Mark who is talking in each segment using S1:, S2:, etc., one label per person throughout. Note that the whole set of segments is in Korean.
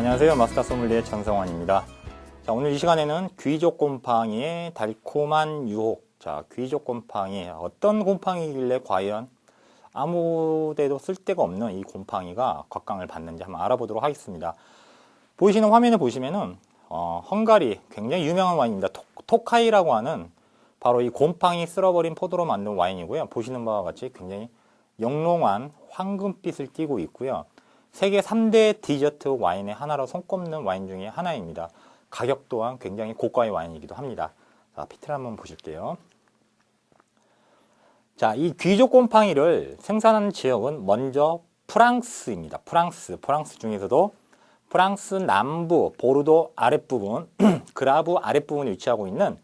S1: 안녕하세요. 마스터 소믈리의 전성환입니다. 자, 오늘 이 시간에는 귀족 곰팡이의 달콤한 유혹. 자, 귀족 곰팡이. 어떤 곰팡이길래 과연 아무 데도 쓸데가 없는 이 곰팡이가 곽강을 받는지 한번 알아보도록 하겠습니다. 보이시는 화면을 보시면은, 어, 헝가리 굉장히 유명한 와인입니다. 토, 카이라고 하는 바로 이 곰팡이 쓸어버린 포도로 만든 와인이고요. 보시는 바와 같이 굉장히 영롱한 황금빛을 띠고 있고요. 세계 3대 디저트 와인의 하나로 손꼽는 와인 중에 하나입니다. 가격 또한 굉장히 고가의 와인이기도 합니다. 자, 피트를 한번 보실게요. 자, 이 귀족 곰팡이를 생산하는 지역은 먼저 프랑스입니다. 프랑스. 프랑스 중에서도 프랑스 남부 보르도 아랫부분, 그라브 아랫부분에 위치하고 있는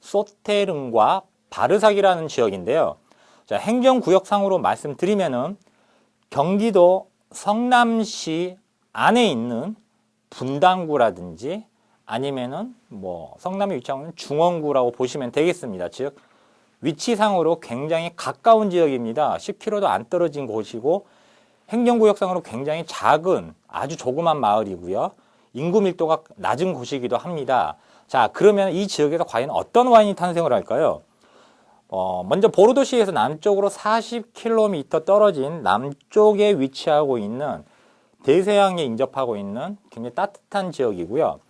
S1: 소테른과 바르삭이라는 지역인데요. 자, 행정구역상으로 말씀드리면은 경기도 성남시 안에 있는 분당구라든지 아니면은 뭐 성남에 위치하고 중원구라고 보시면 되겠습니다. 즉 위치상으로 굉장히 가까운 지역입니다. 10km도 안 떨어진 곳이고 행정구역상으로 굉장히 작은 아주 조그만 마을이고요. 인구 밀도가 낮은 곳이기도 합니다. 자, 그러면 이 지역에서 과연 어떤 와인이 탄생을 할까요? 어, 먼저 보르도시에서 남쪽으로 40km 떨어진 남쪽에 위치하고 있는 대서양에 인접하고 있는 굉장히 따뜻한 지역이고요.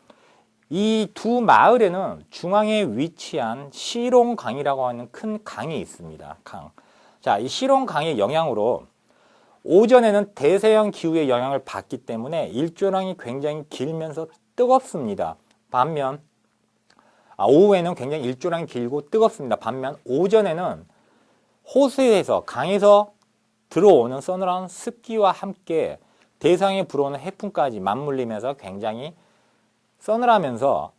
S1: 이 두 마을에는 중앙에 위치한 시롱강이라고 하는 큰 강이 있습니다. 강. 자, 이 시롱강의 영향으로 오전에는 대서양 기후의 영향을 받기 때문에 일조량이 굉장히 길면서 뜨겁습니다. 반면 아, 오후에는 굉장히 일조량이 길고 뜨겁습니다. 반면 오전에는 호수에서 강에서 들어오는 서늘한 습기와 함께 대상에 불어오는 해풍까지 맞물리면서 굉장히 서늘하면서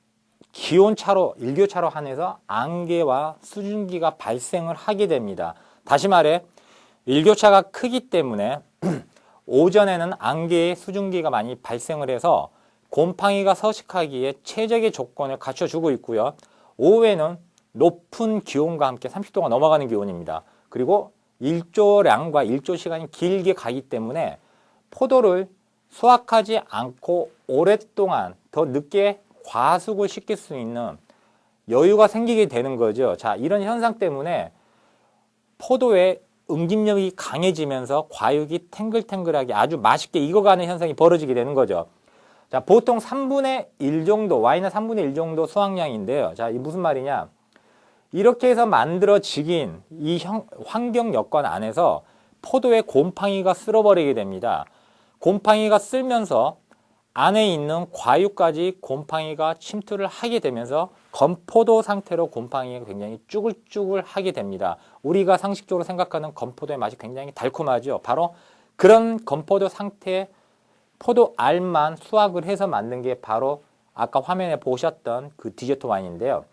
S1: 기온차로 일교차로 한해서 안개와 수증기가 발생을 하게 됩니다. 다시 말해 일교차가 크기 때문에 오전에는 안개의 수증기가 많이 발생을 해서 곰팡이가 서식하기에 최적의 조건을 갖춰주고 있고요. 오후에는 높은 기온과 함께 30도가 넘어가는 기온입니다. 그리고 일조량과 일조 시간이 길게 가기 때문에 포도를 수확하지 않고 오랫동안 더 늦게 과숙을 시킬 수 있는 여유가 생기게 되는 거죠. 자, 이런 현상 때문에 포도의 응집력이 강해지면서 과육이 탱글탱글하게 아주 맛있게 익어가는 현상이 벌어지게 되는 거죠. 자, 보통 3분의 1 정도, 와인은 3분의 1 정도 수확량인데요. 자, 이 무슨 말이냐? 이렇게 해서 만들어지긴 이 형, 환경 여건 안에서 포도의 곰팡이가 쓸어버리게 됩니다. 곰팡이가 쓸면서 안에 있는 과육까지 곰팡이가 침투를 하게 되면서 건포도 상태로 곰팡이가 굉장히 쭈글쭈글 하게 됩니다. 우리가 상식적으로 생각하는 건포도의 맛이 굉장히 달콤하죠. 바로 그런 건포도 상태의 포도 알만 수확을 해서 만든 게 바로 아까 화면에 보셨던 그 디저트 와인인데요.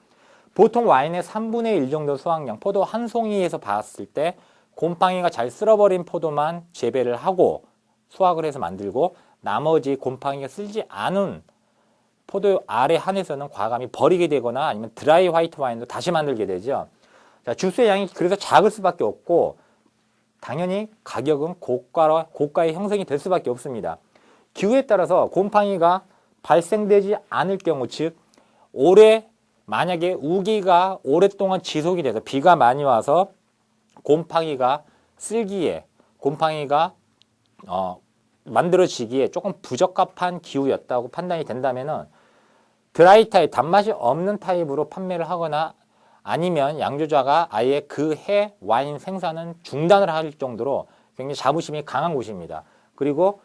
S1: 보통 와인의 3분의 1 정도 수확량, 포도 한 송이에서 봤을 때 곰팡이가 잘 쓸어버린 포도만 재배를 하고 수확을 해서 만들고 나머지 곰팡이가 쓸지 않은 포도 알에 한해서는 과감히 버리게 되거나 아니면 드라이 화이트 와인도 다시 만들게 되죠. 자, 주스의 양이 그래서 작을 수밖에 없고 당연히 가격은 고가로, 고가의 형성이 될 수밖에 없습니다. 기후에 따라서 곰팡이가 발생되지 않을 경우 즉 올해 만약에 우기가 오랫동안 지속이 돼서 비가 많이 와서 곰팡이가 쓸기에 곰팡이가 어, 만들어지기에 조금 부적합한 기후였다고 판단이 된다면은 드라이 타입 단맛이 없는 타입으로 판매를 하거나 아니면 양조자가 아예 그 해 와인 생산은 중단을 할 정도로 굉장히 자부심이 강한 곳입니다. 그리고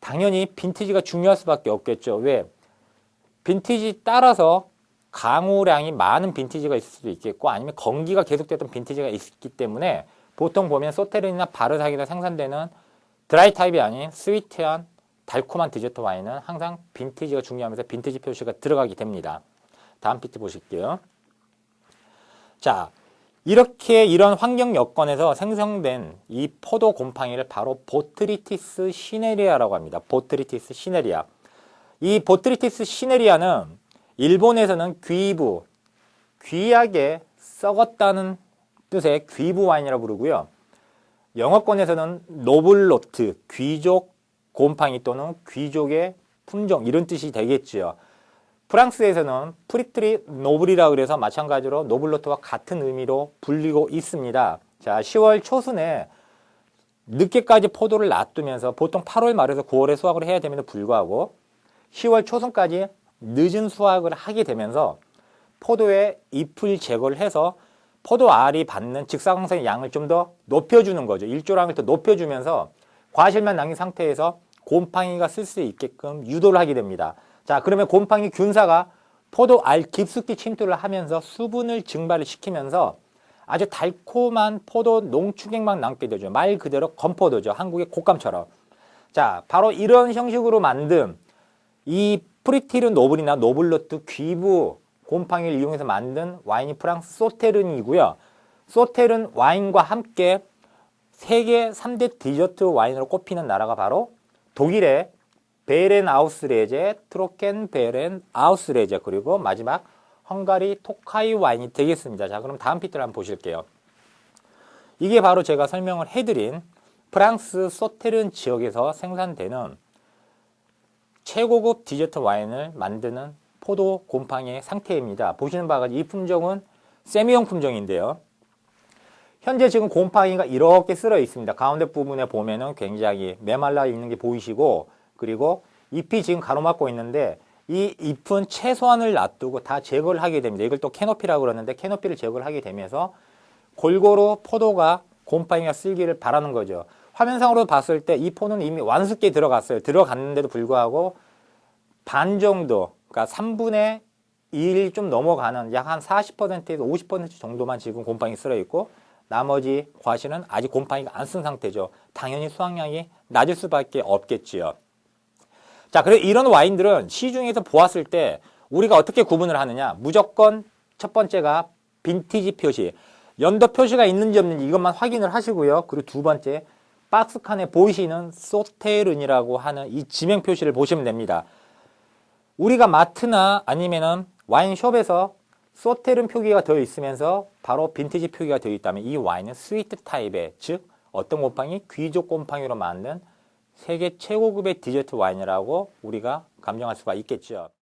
S1: 당연히 빈티지가 중요할 수밖에 없겠죠. 왜? 빈티지 따라서 강우량이 많은 빈티지가 있을 수도 있겠고 아니면 건기가 계속됐던 빈티지가 있기 때문에 보통 보면 소테른이나 바르삭이나 생산되는 드라이 타입이 아닌 스위트한 달콤한 디저트 와인은 항상 빈티지가 중요하면서 빈티지 표시가 들어가게 됩니다. 다음 피트 보실게요. 자, 이렇게 이런 환경 여건에서 생성된 이 포도 곰팡이를 바로 보트리티스 시네리아라고 합니다. 보트리티스 시네리아. 이 보트리티스 시네리아는 일본에서는 귀부, 귀하게 썩었다는 뜻의 귀부 와인이라고 부르고요. 영어권에서는 노블로트, 귀족 곰팡이 또는 귀족의 품종 이런 뜻이 되겠지요. 프랑스에서는 프리트리 노블이라 그래서 마찬가지로 노블로트와 같은 의미로 불리고 있습니다. 자, 10월 초순에 늦게까지 포도를 놔두면서 보통 8월 말에서 9월에 수확을 해야 됨에도 불구하고 10월 초순까지 늦은 수확을 하게 되면서 포도의 잎을 제거를 해서 포도 알이 받는 직사광선의 양을 좀 더 높여주는 거죠. 일조량을 더 높여주면서 과실만 남긴 상태에서 곰팡이가 쓸 수 있게끔 유도를 하게 됩니다. 자, 그러면 곰팡이 균사가 포도 알 깊숙이 침투를 하면서 수분을 증발을 시키면서 아주 달콤한 포도 농축액만 남게 되죠. 말 그대로 건포도죠. 한국의 곶감처럼. 자, 바로 이런 형식으로 만든 이 프리티르 노블이나 노블로트 귀부 곰팡이를 이용해서 만든 와인이 프랑스 소테른이고요. 소테른 와인과 함께 세계 3대 디저트 와인으로 꼽히는 나라가 바로 독일의 베렌 아우스레제, 트로켄 베렌 아우스레제, 그리고 마지막 헝가리 토카이 와인이 되겠습니다. 자, 그럼 다음 피트를 한번 보실게요. 이게 바로 제가 설명을 해드린 프랑스 소테른 지역에서 생산되는 최고급 디저트 와인을 만드는 포도 곰팡이의 상태입니다. 보시는 바와 같이 이 품종은 세미형 품종인데요. 현재 지금 곰팡이가 이렇게 쓸어 있습니다. 가운데 부분에 보면은 굉장히 메말라 있는 게 보이시고 그리고 잎이 지금 가로막고 있는데 이 잎은 최소한을 놔두고 다 제거를 하게 됩니다. 이걸 또 캐노피라고 그러는데 캐노피를 제거를 하게 되면서 골고루 포도가 곰팡이가 쓸기를 바라는 거죠. 화면상으로 봤을 때 이 포는 이미 완숙기에 들어갔어요. 들어갔는데도 불구하고 반 정도, 그러니까 3분의 1 좀 넘어가는 약 한 40%에서 50% 정도만 지금 곰팡이 쓸어 있고 나머지 과실은 아직 곰팡이가 안 쓴 상태죠. 당연히 수확량이 낮을 수밖에 없겠지요. 자, 그래서 이런 와인들은 시중에서 보았을 때 우리가 어떻게 구분을 하느냐? 무조건 첫 번째가 빈티지 표시, 연도 표시가 있는지 없는지 이것만 확인을 하시고요. 그리고 두 번째, 박스칸에 보이시는 소테른이라고 하는 이 지명 표시를 보시면 됩니다. 우리가 마트나 아니면은 와인숍에서 소테른 표기가 되어 있으면서 바로 빈티지 표기가 되어 있다면 이 와인은 스위트 타입의 즉 어떤 곰팡이 귀족 곰팡이로 만든 세계 최고급의 디저트 와인이라고 우리가 감정할 수가 있겠죠.